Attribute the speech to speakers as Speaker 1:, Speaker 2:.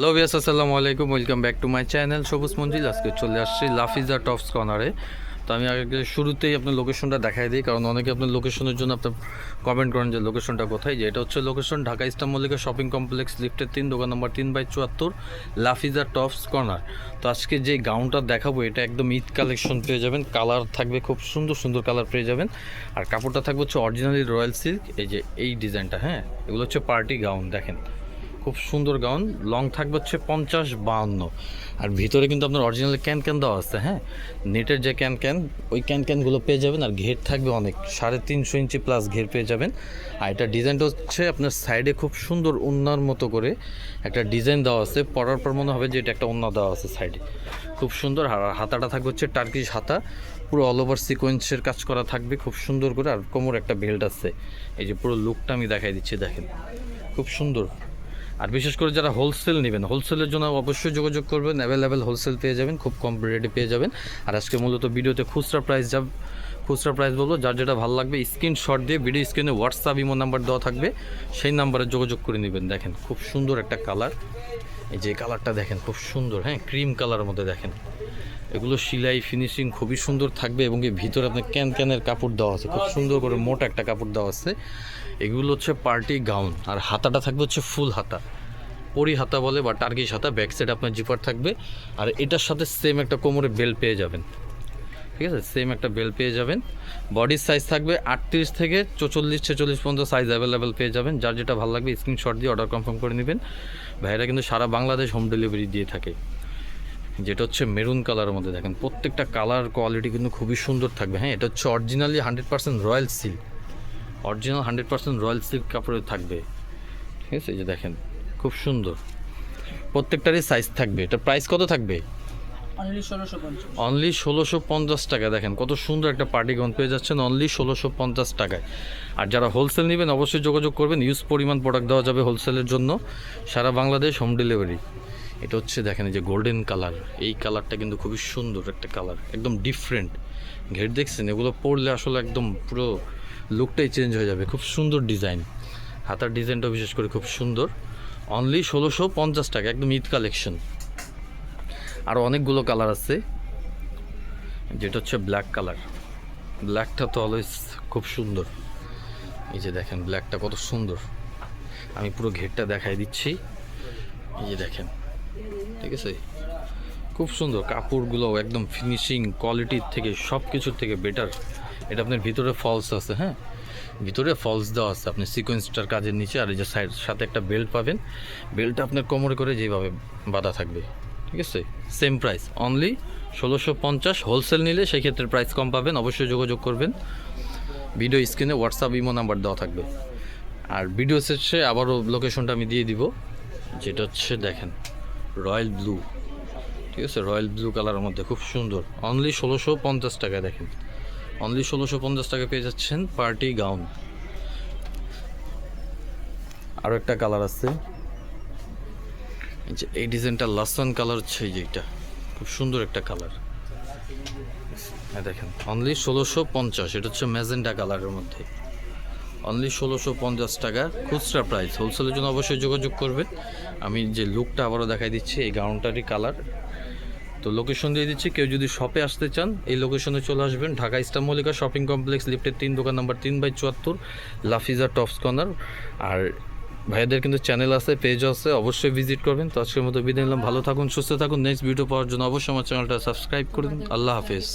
Speaker 1: Hello বিয়াস আসসালামু আলাইকুম welcome back to my channel সবুজ মঞ্জিল আজকে চলে আসছি লাফিজা টপস কর্নারে তো আমি আগে শুরুতেই আপনার লোকেশনটা দেখাই দিই, কারণ অনেকে আপনার লোকেশনের জন্য আপনার কমেন্ট করেন যে লোকেশনটা কোথায়। যে এটা হচ্ছে location Dhaka Eastern Mallika shopping complex লিফটের তিন, দোকান নম্বর তিন বাই চুয়াত্তর লাফিজা টপস কর্নার তো আজকে যে গাউনটা দেখাবো, এটা একদম ঈদ কালেকশন পেয়ে যাবেন। কালার থাকবে খুব সুন্দর সুন্দর কালার পেয়ে যাবেন। আর কাপড়টা থাকবে হচ্ছে অরিজিনালি রয়্যাল সিল্ক এই যে এই ডিজাইনটা হ্যাঁ? এগুলো হচ্ছে পার্টি গাউন দেখেন। খুব সুন্দর গাউন। লং থাকবে হচ্ছে পঞ্চাশ বাহান্ন। আর ভিতরে কিন্তু আপনার অরিজিনাল ক্যান ক্যান দেওয়া আছে হ্যাঁ? নেটের যে ক্যান ক্যান, ওই ক্যান ক্যানগুলো পেয়ে যাবেন আর ঘের থাকবে অনেক। সাড়ে তিনশো ইঞ্চি প্লাস ঘের পেয়ে যাবেন। আর এটা ডিজাইনটা হচ্ছে আপনার সাইডে খুব সুন্দর উন্নার মতো করে একটা ডিজাইন দেওয়া আছে। পরার পর মনে হবে যে এটা একটা উন্না দেওয়া আছে সাইডে খুব সুন্দর। আর হাতাটা থাকবে হচ্ছে টার্কিশ হাতা। পুরো অল ওভার সিকোয়েন্সের কাজ করা থাকবে খুব সুন্দর করে। আর কোমর একটা বেল্ট আছে। এই যে পুরো লুকটা আমি দেখাই দিচ্ছি, দেখেন। খুব সুন্দর। আর বিশেষ করে যারা হোলসেল নেবেন হোলসেলের জন্য অবশ্যই যোগাযোগ করবেন অ্যাভেলেবেল হোলসেল পেয়ে যাবেন, খুব কম রেটে পেয়ে যাবেন। আর আজকে মূলত ভিডিওতে খুচরা প্রাইস যাব খুচরা প্রাইস বলব, যার যেটা ভালো লাগবে স্ক্রিনশট দিয়ে ভিডিও স্ক্রিনে হোয়াটসঅ্যাপ ইমো নাম্বার দেওয়া থাকবে, সেই নাম্বারে যোগাযোগ করে নেবেন। দেখেন, খুব সুন্দর একটা কালার এই যে কালারটা দেখেন, খুব সুন্দর হ্যাঁ ক্রিম কালারের মধ্যে দেখেন। এগুলো সিলাই ফিনিশিং খুবই সুন্দর থাকবে এবং এর ভিতরে আপনার ক্যান ক্যানের কাপড় দেওয়া আছে। খুব সুন্দর করে মোটা একটা কাপড় দেওয়া আছে। এগুলো হচ্ছে পার্টি গাউন আর হাতাটা থাকবে হচ্ছে ফুল হাতা। পরি হাতা বলে বা টার্কিশ হাতা, ব্যাক সাইড আপনার জিপার থাকবে। আর এটার সাথে সেম একটা কোমরে বেল পেয়ে যাবেন। ঠিক আছে? সেম একটা বেল পেয়ে যাবেন। বডির সাইজ থাকবে আটত্রিশ থেকে চৌচল্লিশ, ছেচল্লিশ পর্যন্ত সাইজ অ্যাভেলেবেল পেয়ে যাবেন। যার যেটা ভালো লাগবে স্ক্রিনশট দিয়ে অর্ডার কনফার্ম করে নেবেন। ভাইরা কিন্তু সারা বাংলাদেশ হোম ডেলিভারি দিয়ে থাকে। যেটা হচ্ছে মেরুন কালারের মধ্যে দেখেন প্রত্যেকটা কালার কোয়ালিটি কিন্তু খুবই সুন্দর থাকবে। হ্যাঁ এটা হচ্ছে originally hundred percent royal silk original hundred percent royal silk কাপড়ে থাকবে। ঠিক আছে এই যে দেখেন খুব সুন্দর। প্রত্যেকটারই সাইজ থাকবে। এটা প্রাইস কত থাকবে?
Speaker 2: অনলি ষোলোশো পঞ্চাশ।
Speaker 1: টাকা দেখেন কত সুন্দর একটা পার্টি গন পেয়ে যাচ্ছেন অনলি ষোলোশো পঞ্চাশ টাকায়। আর যারা হোলসেল নেবেন অবশ্যই যোগাযোগ করবেন। ইউজ পরিমাণ প্রোডাক্ট দেওয়া যাবে হোলসেলের জন্য। সারা বাংলাদেশ হোম ডেলিভারি এটা হচ্ছে দেখেন এই যে গোল্ডেন কালার এই কালারটা কিন্তু খুবই সুন্দর একটা কালার একদম ডিফারেন্ট ঘের দেখছেন, এগুলো পরলে আসলে একদম পুরো লুকটাই চেঞ্জ হয়ে যাবে। খুব সুন্দর ডিজাইন হাতার ডিজাইনটা বিশেষ করে খুব সুন্দর। অনলি ষোলোশো পঞ্চাশ টাকা, একদম ঈদ কালেকশন আরও অনেকগুলো কালার আছে। যেটা হচ্ছে ব্ল্যাক কালার ব্ল্যাকটা তো অলওয়েজ খুব সুন্দর। এই যে দেখেন ব্ল্যাকটা কত সুন্দর। আমি পুরো ঘেরটা দেখাই দিচ্ছি। এই যে দেখেন। ঠিক আছে? খুব সুন্দর। কাপড়গুলো একদম ফিনিশিং কোয়ালিটির থেকে সব কিছুর থেকে বেটার এটা আপনার ভিতরে ফলস আছে হ্যাঁ? ভিতরে ফলস দেওয়া আছে। আপনি সিকোয়েন্সটার কাজের নিচে আর এই যে সাইড সাথে একটা বেল্ট পাবেন। বেল্টটা আপনার কোমরে করে যেভাবে বাঁধা থাকবে। ঠিক আছে? সেম প্রাইস অনলি ষোলোশো পঞ্চাশ হোলসেল নিলে সেই ক্ষেত্রে প্রাইস কম পাবেন। অবশ্যই যোগাযোগ করবেন। ভিডিও স্ক্রিনে হোয়াটসঅ্যাপ ইমো নাম্বার দেওয়া থাকবে। আর ভিডিও শেষে আবারও লোকেশনটা আমি দিয়ে দিব। যেটা হচ্ছে দেখেন। Royal blue. ঠিক আছে, রয়্যাল ব্লু কালারের মধ্যে খুব সুন্দর। অনলি ষোলোশো পঞ্চাশ টাকা দেখেন। অনলি ষোলোশো পঞ্চাশ টাকা পেয়ে যাচ্ছেন পার্টি গাউন। আরও একটা কালার আছে। এই ডিজাইনটা লাসন কালার হচ্ছে, এই যে এটা। খুব সুন্দর একটা কালার। হ্যাঁ দেখেন অনলি ষোলোশো পঞ্চাশ, এটা হচ্ছে ম্যাজেন্ডা কালারের মধ্যে। অনলি ষোলোশো পঞ্চাশ টাকা খুচরা প্রাইস হোলসেলের জন্য অবশ্যই যোগাযোগ করবেন। আমি যে লুকটা আবারও দেখাই দিচ্ছি, এই গাউনটারই কালার তো লোকেশন দিয়ে দিচ্ছি, কেউ যদি শপে আসতে চান, এই লোকেশনে চলে আসবেন। Dhaka Eastern Mallika shopping complex লিফটের তিন দোকান নাম্বার তিন বাই চুয়াত্তর, লাফিজা টপস কর্নার আর ভাইয়াদের কিন্তু চ্যানেল আছে পেজ আছে, অবশ্যই ভিজিট করবেন। তো আজকের মতো বিদায় নিলাম। ভালো থাকুন, সুস্থ থাকুন। নেক্সট ভিডিও পাওয়ার জন্য অবশ্যই আমার চ্যানেলটা সাবস্ক্রাইব করুন। আল্লাহ হাফেজ।